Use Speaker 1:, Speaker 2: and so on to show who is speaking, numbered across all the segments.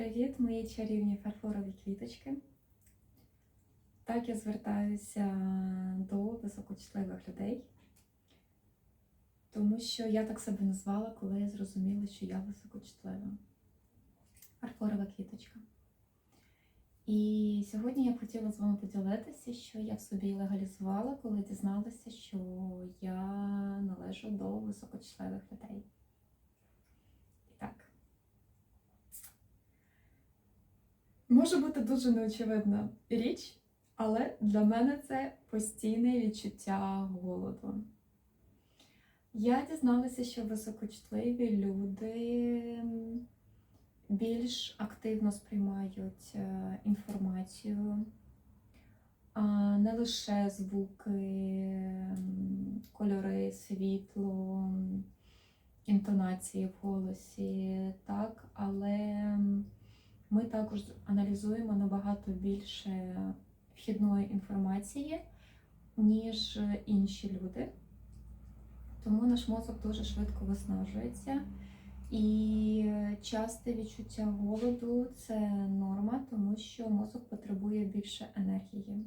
Speaker 1: Привіт, мої чарівні фарфорові квіточки. Так я звертаюся до високочутливих людей, тому що я так себе назвала, коли я зрозуміла, що я високочутлива. Фарфорова квіточка. І сьогодні я хотіла з вами поділитися, що я в собі легалізувала, коли дізналася, що я належу до високочутливих людей. І так. Може бути дуже неочевидна річ, але для мене це постійне відчуття голоду. Я дізналася, що високочутливі люди більш активно сприймають е, інформацію, не лише звуки, кольори, світло, інтонації в голосі, так, але ми також аналізуємо набагато більше вхідної інформації, ніж інші люди. Тому наш мозок дуже швидко виснажується. І часте відчуття голоду це норма, тому що мозок потребує більше енергії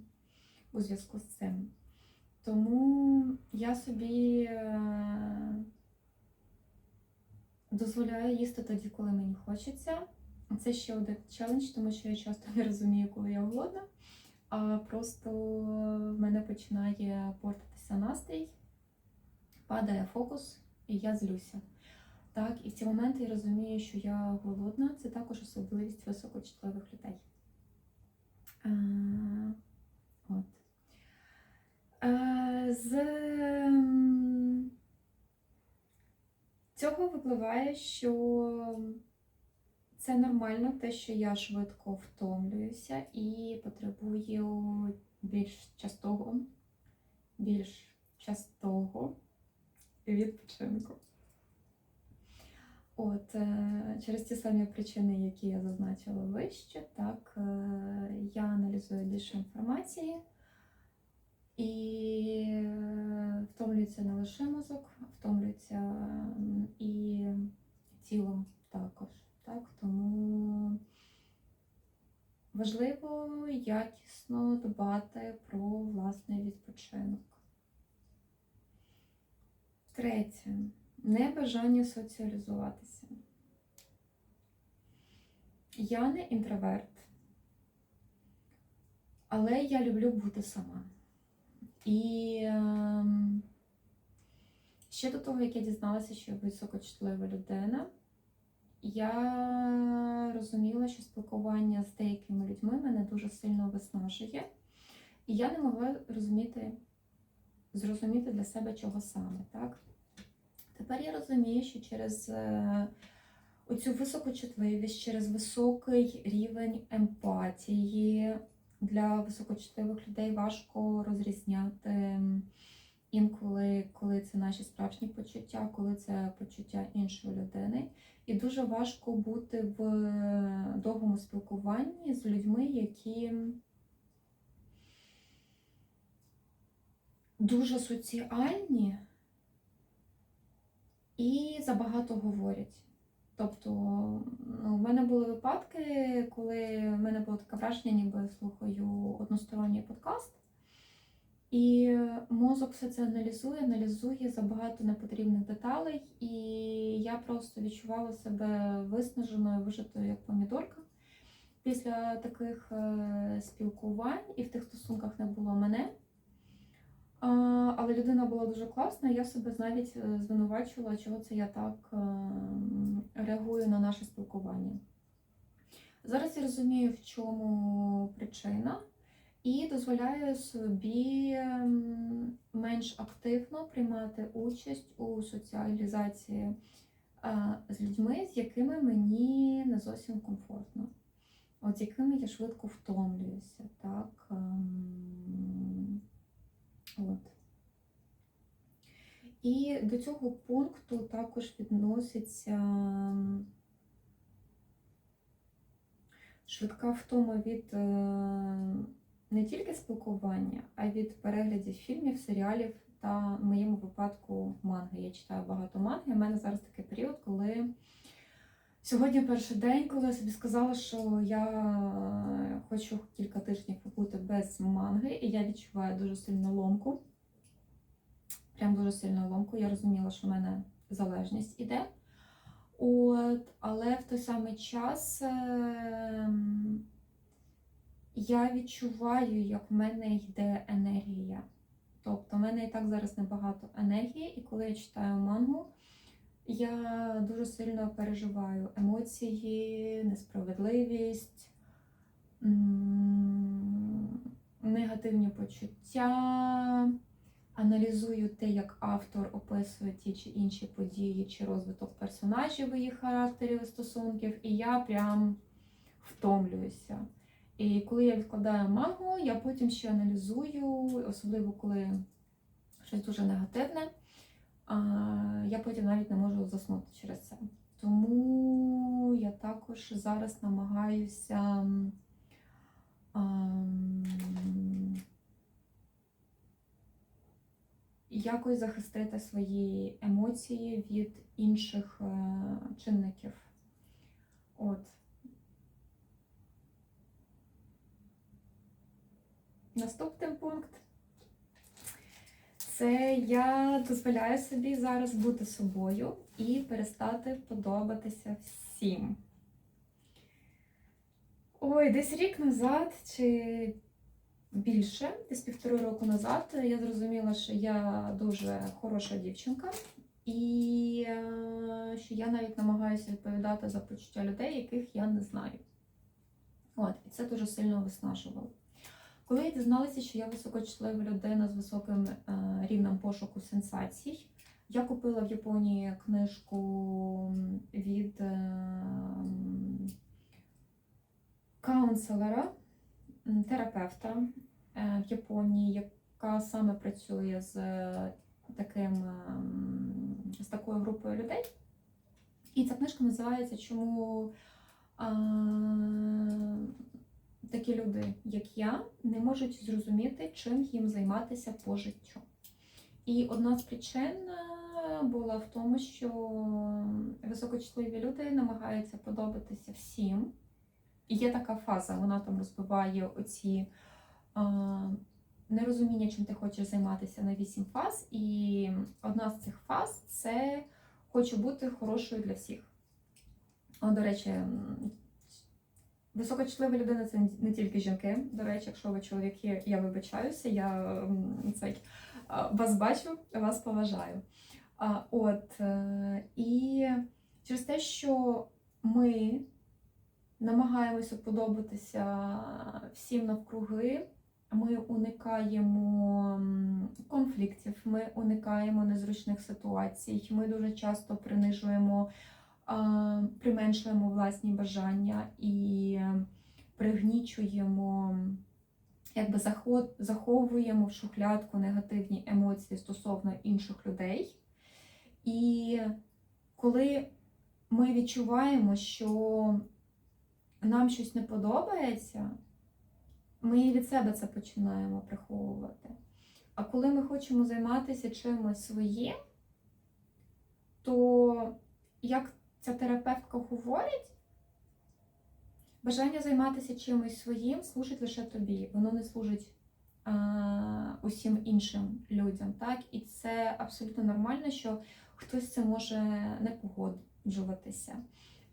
Speaker 1: у зв'язку з цим. Тому я собі е, дозволяю їсти тоді, коли мені хочеться. Це ще один челендж, тому що я часто не розумію, коли я голодна, а просто в мене починає портитися настрій, падає фокус, і я злюся. Так, і в ці моменти я розумію, що я голодна, це також особливість високочутливих людей. Е, от. Е, з цього випливає, що це нормально, те, що я швидко втомлююся і потребую більш частого, більш частого відпочинку. От е, через ті самі причини, які я зазначила вище, так е, я аналізую більше інформації і е, втомлюється не лише мозок, втомлюється і тіло також. Так? Тому важливо якісно дбати про власний відпочинок. Третє небажання соціалізуватися. Я не інтроверт, але я люблю бути сама. І ем, ще до того, як я дізналася, що я високочутлива людина, я розуміла, що спілкування з деякими людьми мене дуже сильно виснажує, і я не могла розуміти, зрозуміти для себе чого саме. так? Тепер я розумію, що через е, оцю високочутливість, через високий рівень емпатії для високочутливих людей важко розрізняти інколи, коли це наші справжні почуття, коли це почуття іншої людини. І дуже важко бути в довгому спілкуванні з людьми, які дуже соціальні і забагато говорять. Тобто, ну, в мене були випадки, коли в мене було таке враження, ніби слухаю односторонній подкаст, і мозок все це аналізує, аналізує забагато непотрібних деталей, і я просто відчувала себе виснаженою, вижитою як помідорка. Після таких е, спілкувань і в тих стосунках не було мене. Але людина була дуже класна, я себе навіть е, звинувачувала, чого це я так е, реагую на наше спілкування. Зараз я розумію, в чому причина, і дозволяю собі менш активно приймати участь у соціалізації е, з людьми, з якими мені не зовсім комфортно, от з якими я швидко втомлююся. так. ем, От. І до цього пункту також відноситься швидка втома від е, не тільки спілкування, а від переглядів фільмів, серіалів та в моєму випадку манги. Я читаю багато манги. У мене зараз такий період, коли Сьогодні перший день, коли я собі сказала, що я хочу кілька тижнів побути без манги, і я відчуваю дуже сильну ломку. Прям дуже сильну ломку. Я розуміла, що в мене залежність іде. От, але в той самий час ем, я відчуваю, як в мене йде енергія. Тобто, в мене і так зараз небагато енергії, і коли я читаю мангу, я дуже сильно переживаю емоції, несправедливість, негативні почуття, аналізую те, як автор описує ті чи інші події, чи розвиток персонажів, їх характерів стосунків, і я прям втомлююся. І коли я відкладаю мангу, я потім ще аналізую, особливо коли щось дуже негативне. Я потім навіть не можу заснути через це. Тому я також зараз намагаюся якось захистити свої емоції від інших е, чинників. От. Наступний пункт. Це я дозволяю собі зараз бути собою і перестати подобатися всім. Ой, десь рік назад чи більше, десь півтори року назад, я зрозуміла, що я дуже хороша дівчинка, і е, що я навіть намагаюся відповідати за почуття людей, яких я не знаю. От, і це дуже сильно виснажувало. Коли я дізналася, що я високочлива людина з високим е, рівнем пошуку сенсацій, я купила в Японії книжку від е, каунселера, терапевта е, в Японії, яка саме працює з таким з такою групою людей. І ця книжка називається Чому такі люди, як я, не можуть зрозуміти, чим їм займатися по життю. І одна з причин е, була в тому, що високочутливі люди намагаються подобатися всім. І є така фаза, вона там розбиває оці а, нерозуміння, чим ти хочеш займатися на вісім фаз. І одна з цих фаз це хочу бути хорошою для всіх. О, до речі, м, високочлива людина це не тільки жінки. До речі, якщо ви чоловіки, я вибачаюся, я цей, вас бачу, вас поважаю. А, От е, і через те, що ми намагаємося подобатися всім навкруги, ми уникаємо конфліктів, ми уникаємо незручних ситуацій, ми дуже часто принижуємо, применшуємо власні бажання і пригнічуємо, якби заховуємо в шухлядку негативні емоції стосовно інших людей. І коли ми відчуваємо, що нам щось не подобається, ми від себе це починаємо приховувати. А коли ми хочемо займатися чимось своїм, то, як ця терапевтка говорить, бажання займатися чимось своїм служить лише тобі, воно не служить а, усім іншим людям. Так? І це абсолютно нормально, що хтось це може не погоджуватися.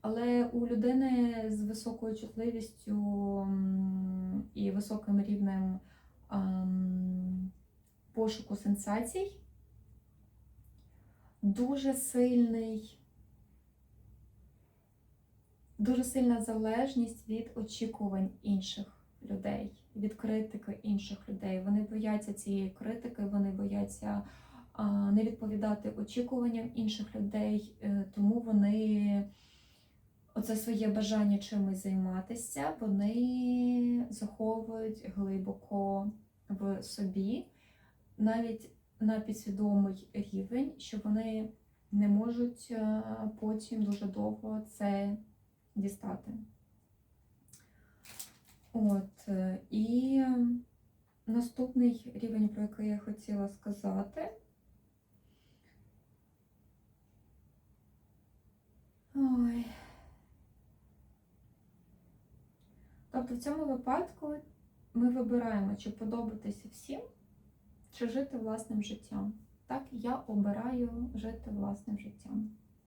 Speaker 1: Але у людини з високою чутливістю і високим рівнем ем, пошуку сенсацій дуже сильний, дуже сильна залежність від очікувань інших людей, від критики інших людей. Вони бояться цієї критики, вони бояться не відповідати очікуванням інших людей, е, тому вони оце своє бажання чимось займатися, вони заховують глибоко в собі, навіть на підсвідомий рівень, що вони не можуть е, потім дуже довго це дістати. От, е, І наступний рівень, про який я хотіла сказати. Ой. Тобто в цьому випадку ми вибираємо, чи подобатися всім, чи жити власним життям. Так, я обираю жити власним життям.